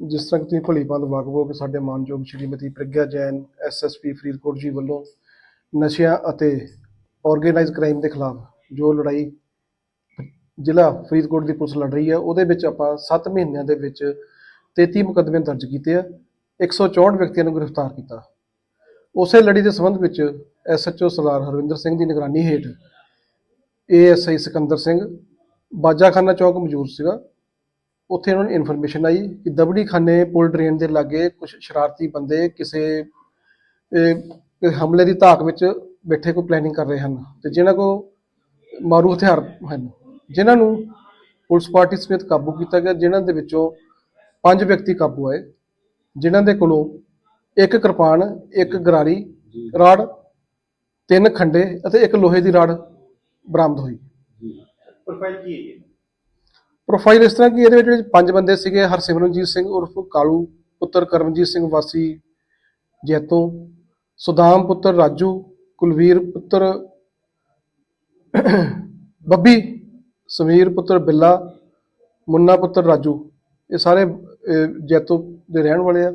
ਜਿਸ ਤਰ੍ਹਾਂ ਕਿ ਤੁਸੀਂ ਭਲੀਪਾਲ ਵਾਕਬੋ ਕਿ ਸਾਡੇ ਮਾਨਯੋਗ ਸ਼੍ਰੀਮਤੀ ਪ੍ਰਗਿਆ ਜੈਨ ਐਸਐਸਪੀ ਫਰੀਦਕੋਟ ਜੀ ਵੱਲੋਂ ਨਸ਼ਿਆਂ ਅਤੇ ਆਰਗੇਨਾਈਜ਼ ਕ੍ਰਾਈਮ ਦੇ ਖਿਲਾਫ ਜੋ ਲੜਾਈ ਜ਼ਿਲ੍ਹਾ ਫਰੀਦਕੋਟ ਦੀ ਪੁਲਿਸ ਲੜ ਰਹੀ ਹੈ, ਉਹਦੇ ਵਿੱਚ ਆਪਾਂ 7 ਮਹੀਨਿਆਂ ਦੇ ਵਿੱਚ 33 ਮੁਕੱਦਮੇ ਦਰਜ ਕੀਤੇ ਆ 164 ਵਿਅਕਤੀਆਂ ਨੂੰ ਗ੍ਰਿਫਤਾਰ ਕੀਤਾ। ਉਸੇ ਲੜੀ ਦੇ ਸੰਬੰਧ ਵਿੱਚ ਐਸਐਚਓ ਸਰਦਾਰ ਹਰਵਿੰਦਰ ਸਿੰਘ ਦੀ ਨਿਗਰਾਨੀ ਹੇਠ ਏਐਸਆਈ ਸਿਕੰਦਰ ਸਿੰਘ ਬਾਜਾਖਾਨਾ ਚੌਕ ਮੌਜੂਦ ਸੀਗਾ। ਉੱਥੇ ਉਹਨਾਂ ਨੂੰ ਇਨਫੋਰਮੇਸ਼ਨ ਆਈ ਕਿ ਦਬੜੀ ਖਾਨੇ ਪੁਲ ਡਰੇਨ ਦੇ ਲਾਗੇ ਕੁਝ ਸ਼ਰਾਰਤੀ ਬੰਦੇ ਕਿਸੇ ਹਮਲੇ ਦੀ ਧਾਕ ਵਿੱਚ ਬੈਠੇ ਕੋਈ ਪਲੈਨਿੰਗ ਕਰ ਰਹੇ ਹਨ ਤੇ ਜਿਨ੍ਹਾਂ ਕੋ ਮਾਰੂ ਹਥਿਆਰ ਹਨ। ਜਿਨ੍ਹਾਂ ਨੂੰ ਪੁਲਿਸ ਪਾਰਟੀ ਸਮੇਤ ਕਾਬੂ ਕੀਤਾ ਗਿਆ, ਜਿਨ੍ਹਾਂ ਦੇ ਵਿੱਚੋਂ ਪੰਜ ਵਿਅਕਤੀ ਕਾਬੂ ਆਏ ਜਿਨ੍ਹਾਂ ਦੇ ਕੋਲੋਂ ਇੱਕ ਕਿਰਪਾਨ ਇੱਕ ਗਰਾਰੀ ਰਾੜ ਤਿੰਨ ਖੰਡੇ ਅਤੇ ਇੱਕ ਲੋਹੇ ਦੀ ਰਾੜ ਬਰਾਮਦ ਹੋਈ। ਪ੍ਰੋਫਾਈਲ ਕੀ ਹੈ ਜੀ? ਪ੍ਰੋਫਾਈਲ ਇਸ ਤਰ੍ਹਾਂ ਕਿ ਇਹਦੇ ਵਿੱਚ ਜਿਹੜੇ ਪੰਜ ਬੰਦੇ ਸੀਗੇ ਹਰਸਿਮਰਨਜੀਤ ਸਿੰਘ ਉਰਫ ਕਾਲੂ ਪੁੱਤਰ ਕਰਮਜੀਤ ਸਿੰਘ ਵਾਸੀ ਜੈਤੋਂ ਸੁਦਾਮ ਪੁੱਤਰ ਰਾਜੂ ਕੁਲਵੀਰ ਪੁੱਤਰ ਬੱਬੀ ਸਮੀਰ ਪੁੱਤਰ ਬਿੱਲਾ ਮੁੰਨਾ ਪੁੱਤਰ ਰਾਜੂ। ਇਹ ਸਾਰੇ ਜੈਤੋ ਦੇ ਰਹਿਣ ਵਾਲੇ ਆ।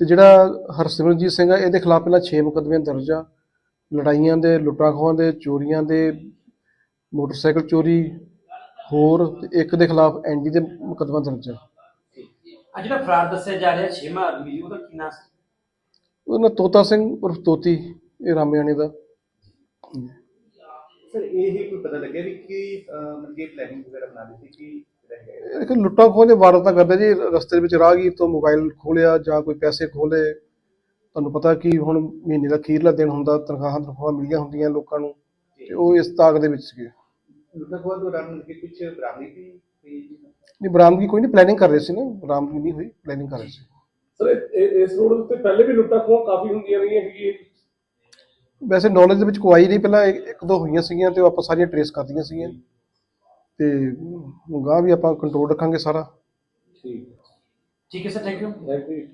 ਤੇ ਜਿਹੜਾ ਹਰਸਿਮਰਨਜੀਤ ਸਿੰਘ ਆ ਇਹਦੇ ਖਿਲਾਫ ਪਹਿਲਾਂ 6 ਮੁਕੱਦਮੇ ਦਰਜ ਆ। ਲੜਾਈਆਂ ਦੇ ਲੁੱਟਾਂ ਖੋਹਾਂ ਦੇ ਚੋਰੀਆਂ ਦੇ ਮੋਟਰਸਾਈਕਲ ਚੋਰੀ ਹੋਰ ਤੇ ਇੱਕ ਦੇ ਖਿਲਾਫ ਐਨਡੀ ਦੇ ਮੁਕੱਦਮਾ ਦਰਜ ਆ। ਆ ਜਿਹੜਾ ਫਰਾਰ ਦੱਸਿਆ ਜਾ ਰਿਹਾ ਛੇਵਾਂ ਆਦਮੀ ਜੀ, ਉਹਦਾ ਕੀ ਨਾਮ ਸੀ? ਉਹਨਾਂ ਤੋਤਾ ਸਿੰਘ ਉਰਫ ਤੋਤੀ ਇਹ ਰਾਮਿਆਣੀ ਦਾ। ਸਰ ਇਹ ਹੀ ਕੋਈ ਪਤਾ ਲੱਗਿਆ ਵੀ ਕਿ ਮਤਲਬ ਕਿ ਪਲੈਨਿੰਗ ਵਗੈਰਾ ਬਣਾ ਲਈ ਸੀ ਕਿ ਇੱਕ ਲੁੱਟਾਂ ਖੋਹਾਂ ਦੇ ਵਾਰਦਾਤਾਂ ਕਰਦੇ ਜੀ ਰਸਤੇ ਵਿੱਚ ਰਾਹਗੀਰ ਤੋਂ ਮੋਬਾਈਲ ਖੋਲਿਆ ਜਾਂ ਕੋਈ ਪੈਸੇ ਖੋਲੇ। ਤੁਹਾਨੂੰ ਪਤਾ ਕਿ ਹੁਣ ਮਹੀਨੇ ਦਾ ਅਖੀਰਲਾ ਦਿਨ ਹੁੰਦਾ ਤਨਖਾਹਾਂ ਤਨਖਾਹਾਂ ਮਿਲੀਆਂ ਹੁੰਦੀਆਂ ਲੋਕਾਂ ਨੂੰ ਤੇ ਉਹ ਇਸ ਤਾਕ ਦੇ ਵਿੱਚ ਸੀਗੇ। ਲੁੱਟਾਂ ਖੋਹਾਂ ਦੌਰਾਨ ਕਿ ਕੁਝ ਬਰਾਮਦੀ ਵੀ ਨਹੀਂ ਕੋਈ ਨਹੀਂ ਪਲੈਨਿੰਗ ਕਰ ਰਹੇ ਸੀ ਨਾ। ਬਰਾਮਦਗੀ ਨਹੀਂ ਹੋਈ ਪਲੈਨਿੰਗ ਕਰ ਰਹੇ ਸੀ। ਸਰ ਇਹ- ਇਹ- ਇਸ ਰੋਡ ਉੱਤੇ ਪਹਿਲੇ ਵੀ ਲੁੱਟਾਂ ਖੋਹਾਂ ਕਾਫੀ ਹੁੰਦੀਆਂ ਰਹੀਆਂ ਹੈਗੀਆਂ ਵੈਸੇ ਨੌਲੇਜ ਦੇ ਵਿੱਚ ਕੋਈ ਨਹੀਂ ਪਹਿਲਾਂ ਇੱਕ ਇੱਕ ਦੋ ਹੋਈਆਂ ਸੀਗੀਆਂ ਤੇ ਉਹ ਆਪਾਂ ਸਾਰੀਆਂ ਟਰੇਸ ਕਰਦੀਆਂ ਸੀਗੀਆਂ। ਤੇ ਗਾਂ ਵੀ ਆਪਾਂ ਕੰਟਰੋਲ ਰੱਖਾਂਗੇ ਸਾਰਾ। ਠੀਕ ਠੀਕ ਹੈ sir thank you thank you